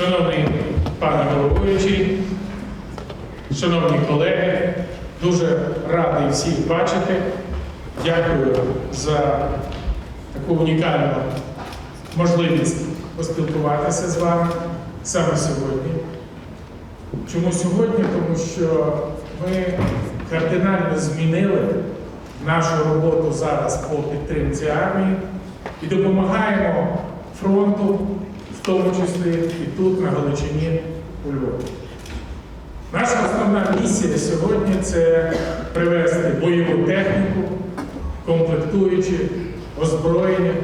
Шановний пане головуючий, шановні колеги, дуже радий всіх бачити. Дякую за таку унікальну можливість поспілкуватися з вами саме сьогодні. Чому сьогодні? Тому що ми кардинально змінили нашу роботу зараз по підтримці армії і допомагаємо фронту, в тому числі і тут, на Галичині, у Львові. Наша основна місія сьогодні це привезти бойову техніку, комплектуючі, озброєння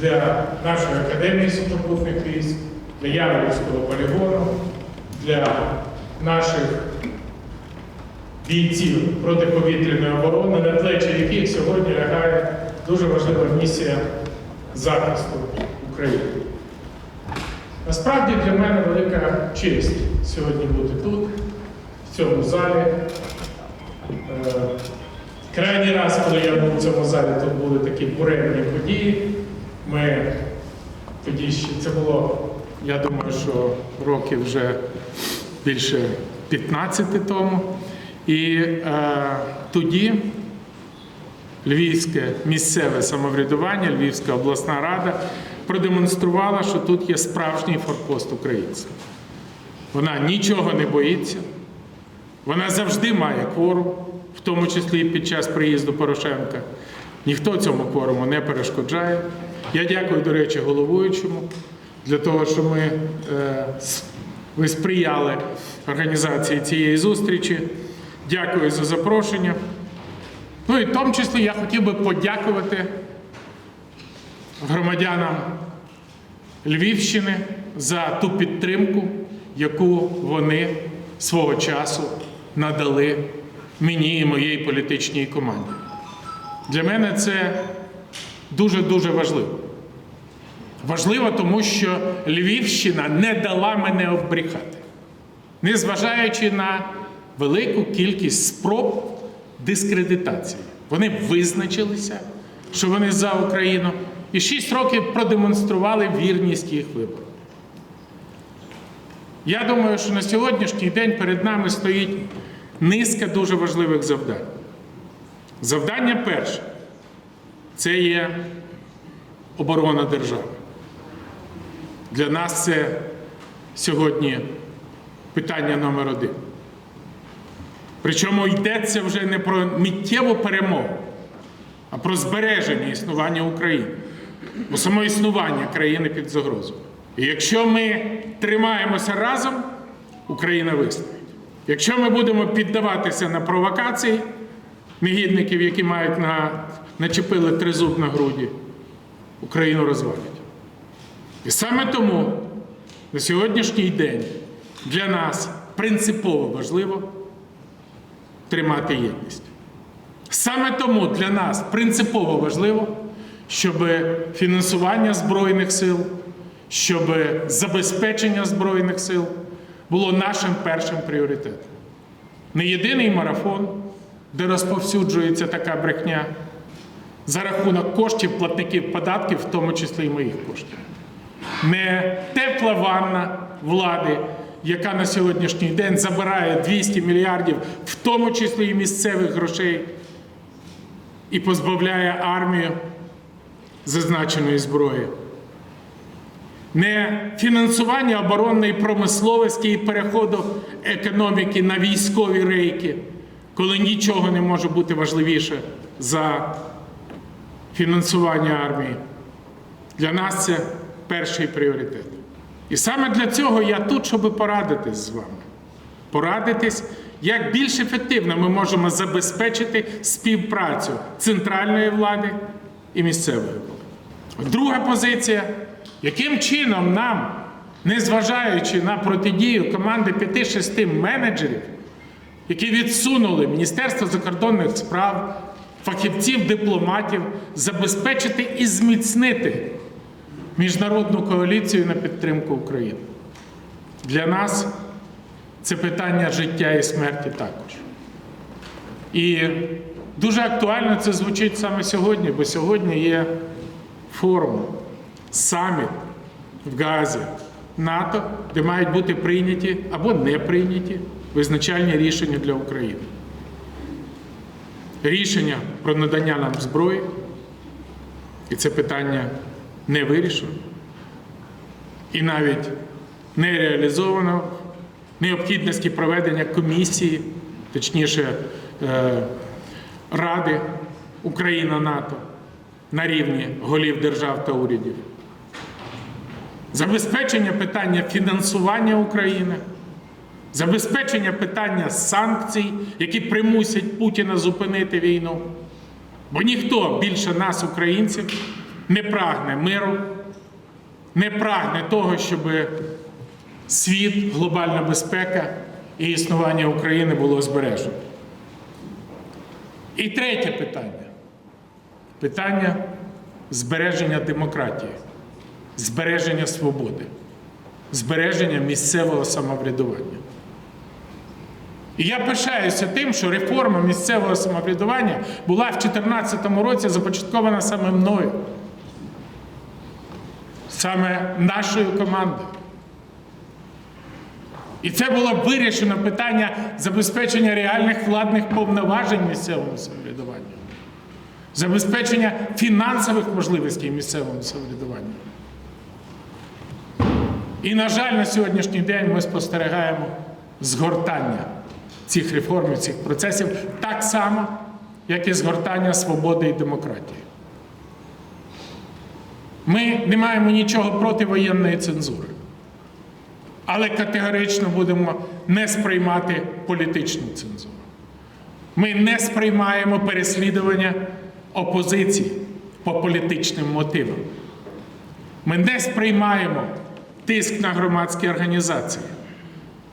для нашої академії сухопутних військ, для Яворівського полігону, для наших бійців протиповітряної оборони, на плечі яких сьогодні лягає дуже важлива місія захисту України. Насправді для мене велика честь сьогодні бути тут, в цьому залі. Е, Крайній раз, коли я був в цьому залі, тут були такі буремні події. Ми тоді ще це було, я думаю, що років вже більше 15 тому. І е, тоді Львівське місцеве самоврядування, Львівська обласна рада продемонструвала, що тут є справжній форпост українців. Вона нічого не боїться, вона завжди має кворум, в тому числі і під час приїзду Порошенка. Ніхто цьому кворуму не перешкоджає. Я дякую, до речі, головуючому для того, що ми, е, ви сприяли організації цієї зустрічі. Дякую за запрошення. Ну і в тому числі я хотів би подякувати громадянам Львівщини за ту підтримку, яку вони свого часу надали мені і моїй політичній команді. Для мене це дуже-дуже важливо. Важливо, тому що Львівщина не дала мене обріхати, незважаючи на велику кількість спроб дискредитації. Вони визначилися, що вони за Україну, і шість років продемонстрували вірність їх виборам. Я думаю, що на сьогоднішній день перед нами стоїть низка дуже важливих завдань. Завдання перше це є оборона держави. Для нас це сьогодні питання номер один. Причому йдеться вже не про миттєву перемогу, а про збереження існування України, бо само існування країни під загрозою. І якщо ми тримаємося разом, Україна вистоїть. Якщо ми будемо піддаватися на провокації негідників, які мають на, начепили тризуб на груді, Україну розвалять. І саме тому на сьогоднішній день для нас принципово важливо тримати єдність. Саме тому для нас принципово важливо, щоб фінансування Збройних сил, щоб забезпечення Збройних сил було нашим першим пріоритетом. Не єдиний марафон, де розповсюджується така брехня за рахунок коштів платників податків, в тому числі і моїх коштів. Не тепла ванна влади, яка на сьогоднішній день забирає 200 мільярдів, в тому числі і місцевих грошей, і позбавляє армію зазначеної зброї. Не фінансування оборонної промисловості і переходу економіки на військові рейки, коли нічого не може бути важливіше за фінансування армії. Для нас це перший пріоритет. І саме для цього я тут, щоб порадитись з вами. Порадитись, як більш ефективно ми можемо забезпечити співпрацю центральної влади і місцевої влади. Друга позиція, яким чином нам, незважаючи на протидію команди 5-6 менеджерів, які відсунули Міністерство закордонних справ, фахівців, дипломатів, забезпечити і зміцнити міжнародну коаліцію на підтримку України. Для нас це питання життя і смерті також. І дуже актуально це звучить саме сьогодні, бо сьогодні є форум, саміт в Газі НАТО, де мають бути прийняті або не прийняті визначальні рішення для України. Рішення про надання нам зброї, і це питання не вирішено, і навіть не реалізовано необхідності проведення комісії, точніше е, Ради Україна-НАТО на рівні голів держав та урядів. Забезпечення питання фінансування України, забезпечення питання санкцій, які примусять Путіна зупинити війну. Бо ніхто більше нас, українців, не прагне миру, не прагне того, щоб світ, глобальна безпека і існування України було збережено. І третє питання питання збереження демократії, збереження свободи, збереження місцевого самоврядування. І я пишаюся тим, що реформа місцевого самоврядування була в 2014 році започаткована саме мною, саме нашою командою. І це було вирішено питання забезпечення реальних владних повноважень місцевому самоврядуванню, забезпечення фінансових можливостей місцевому самоврядуванню. І, на жаль, на сьогоднішній день ми спостерігаємо згортання цих реформ цих процесів так само, як і згортання свободи і демократії. Ми не маємо нічого проти воєнної цензури, але категорично будемо не сприймати політичну цензуру. Ми не сприймаємо переслідування опозиції по політичним мотивам. Ми не сприймаємо тиск на громадські організації.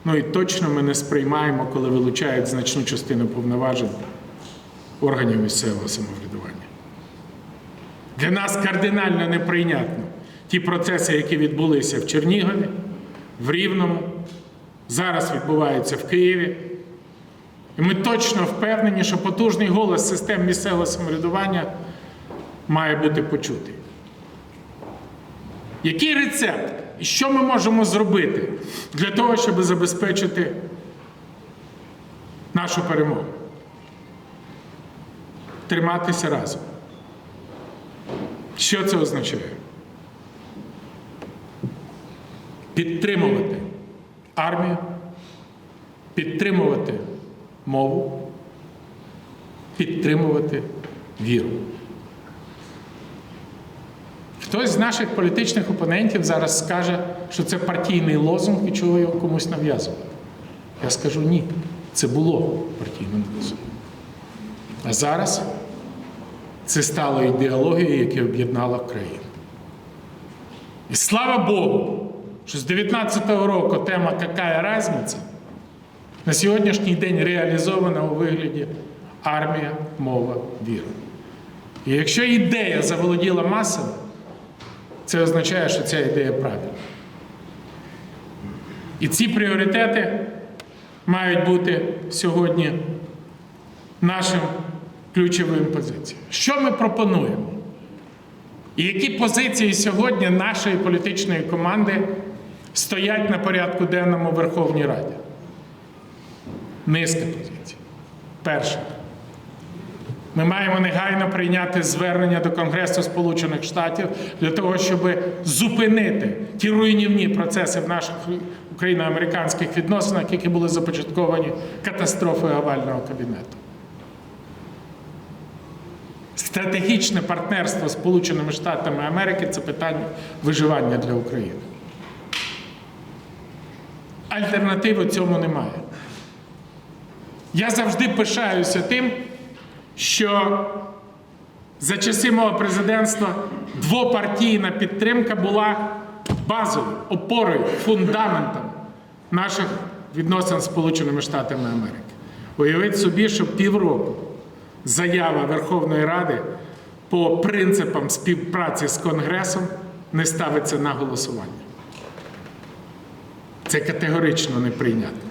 Ну і точно ми не сприймаємо, коли вилучають значну частину повноважень органів місцевого самоврядування. Для нас кардинально неприйнятно ті процеси, які відбулися в Чернігові, в Рівному, зараз відбуваються в Києві. І ми точно впевнені, що потужний голос систем місцевого самоврядування має бути почутий. Який рецепт? І що ми можемо зробити для того, щоб забезпечити нашу перемогу? Триматися разом. Що це означає? Підтримувати армію, підтримувати мову, підтримувати віру. Хтось з наших політичних опонентів зараз скаже, що це партійний лозунг і чого його комусь нав'язувати. Я скажу ні, це було партійним лозунгом. А зараз це стало ідеологією, яка об'єднала країну. І слава Богу, що з 19-го року тема «Какая разниця» на сьогоднішній день реалізована у вигляді армія, мова, віра. І якщо ідея заволоділа масами, це означає, що ця ідея правильна. І ці пріоритети мають бути сьогодні нашим ключовим позиціям. Що ми пропонуємо? І які позиції сьогодні нашої політичної команди стоять на порядку денному Верховній Раді? Низка позицій. Перше. Ми маємо негайно прийняти звернення до Конгресу Сполучених Штатів для того, щоб зупинити ті руйнівні процеси в наших україно-американських відносинах, які були започатковані катастрофою овального кабінету. Стратегічне партнерство з Сполученими Штатами Америки це питання виживання для України. Альтернативи цьому немає. Я завжди пишаюся тим, що за часи мого президентства двопартійна підтримка була базовою, опорою, фундаментом наших відносин з Сполученими Штатами Америки. Уявіть собі, що півроку заява Верховної Ради по принципам співпраці з Конгресом не ставиться на голосування. Це категорично неприйнятно.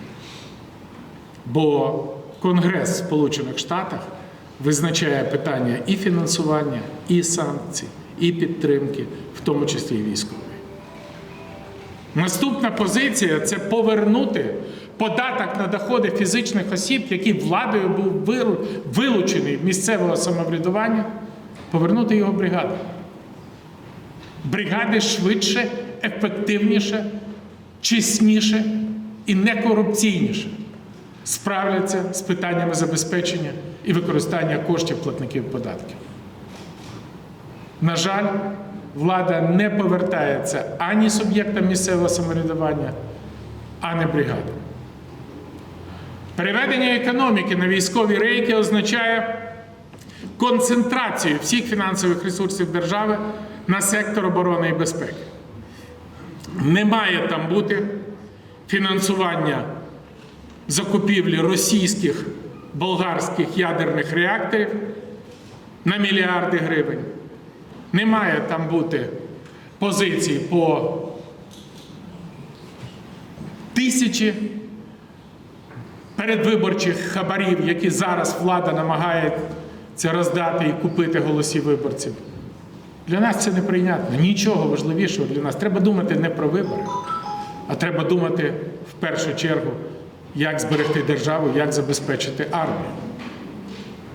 Бо Конгрес Сполучених Штатах визначає питання і фінансування, і санкцій, і підтримки, в тому числі і військової. Наступна позиція це повернути податок на доходи фізичних осіб, який владою був вилучений місцевого самоврядування, повернути його бригадам. Бригади швидше, ефективніше, чесніше і некорупційніше справляться з питаннями забезпечення і використання коштів платників податків. На жаль, влада не повертається ані суб'єктам місцевого самоврядування, ані бригадам. Переведення економіки на військові рейки означає концентрацію всіх фінансових ресурсів держави на сектор оборони і безпеки. Не має там бути фінансування закупівлі російських болгарських ядерних реакторів на мільярди гривень. Не має там бути позицій по тисячі передвиборчих хабарів, які зараз влада намагається роздати і купити голосів виборців. Для нас це неприйнятно. Нічого важливішого для нас. Треба думати не про вибори, а треба думати в першу чергу, як зберегти державу, як забезпечити армію.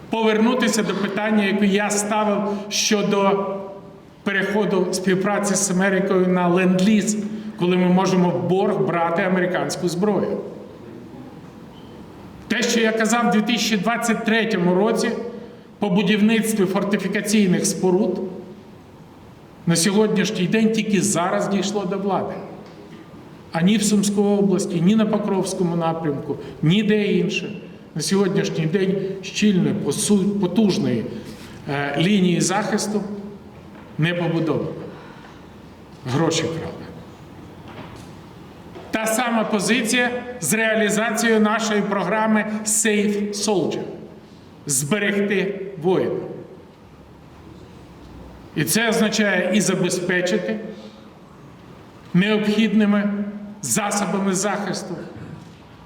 Повернутися до питання, яке я ставив щодо переходу співпраці з Америкою на ленд-ліз, коли ми можемо в борг брати американську зброю. Те, що я казав у 2023 році по будівництві фортифікаційних споруд, на сьогоднішній день тільки зараз дійшло до влади. А ні в Сумській області, ні на Покровському напрямку, ніде інше. На сьогоднішній день щільної, потужної е, лінії захисту не побудовано. Гроші крали. Та сама позиція з реалізацією нашої програми Safe Soldier зберегти воїна. І це означає і забезпечити необхідними засобами захисту,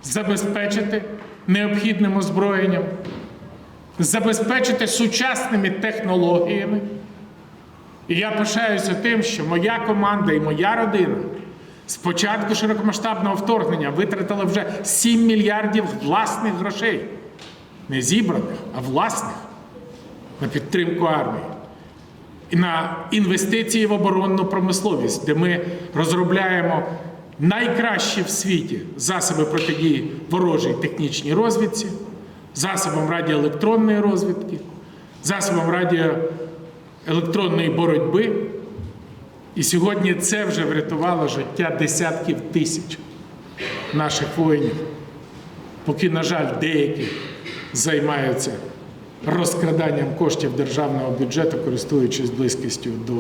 забезпечити необхідним озброєнням, забезпечити сучасними технологіями. І я пишаюся тим, що моя команда і моя родина з початку широкомасштабного вторгнення витратила вже 7 мільярдів власних грошей, не зібраних, а власних на підтримку армії і на інвестиції в оборонну промисловість, де ми розробляємо найкращі в світі засоби протидії ворожій технічній розвідці, засобам радіоелектронної розвідки, засобам радіоелектронної боротьби. І сьогодні це вже врятувало життя десятків тисяч наших воїнів, поки, на жаль, деякі займаються розкраданням коштів державного бюджету, користуючись близькістю до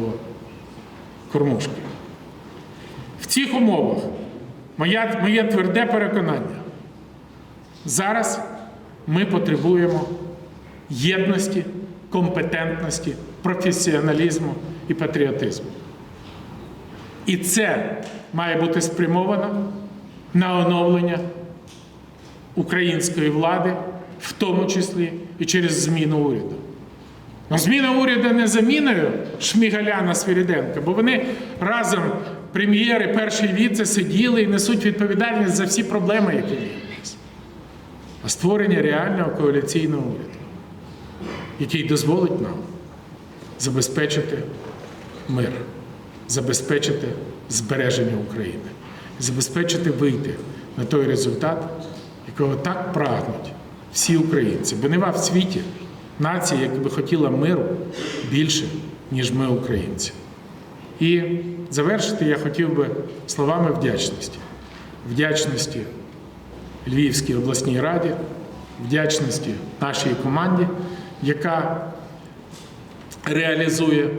кормушки. В цих умовах моя, моє тверде переконання. Зараз ми потребуємо єдності, компетентності, професіоналізму і патріотизму. І це має бути спрямовано на оновлення української влади, в тому числі і через зміну уряду. Ну, зміна уряду не заміною Шмігаля на Свіріденка, бо вони разом, прем'єри, перший віце, сиділи і несуть відповідальність за всі проблеми, які є. А створення реального коаліційного уряду, який дозволить нам забезпечити мир, забезпечити збереження України, забезпечити вийти на той результат, якого так прагнуть всі українці. Бо нема в світі нації, яка би хотіла миру більше, ніж ми, українці. І завершити я хотів би словами вдячності. Вдячності Львівській обласній раді, вдячності нашій команді, яка реалізує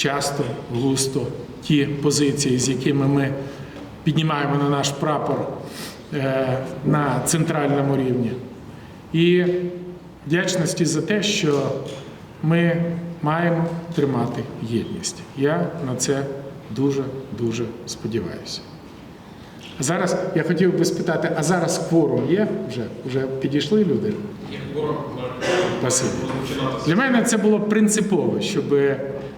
часто, густо ті позиції, з якими ми піднімаємо на наш прапор е, на центральному рівні. І вдячності за те, що ми маємо тримати єдність. Я на це дуже-дуже сподіваюся. Зараз я хотів би спитати, а зараз кворум є? Вже, вже підійшли люди? Спасибі. Для мене це було принципово, щоб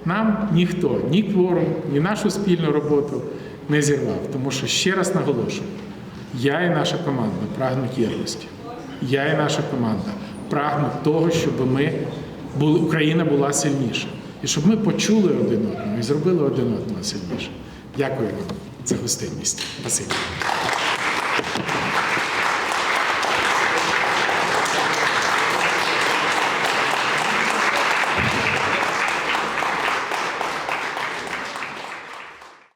нам ніхто, ні кворум, ні нашу спільну роботу не зірвав. Тому що ще раз наголошую, я і наша команда прагнуть єдності. Я і наша команда прагнуть того, щоб ми були, Україна була сильніша. І щоб ми почули один одного і зробили один одного сильніше. Дякую вам за гостинність. Спасибі.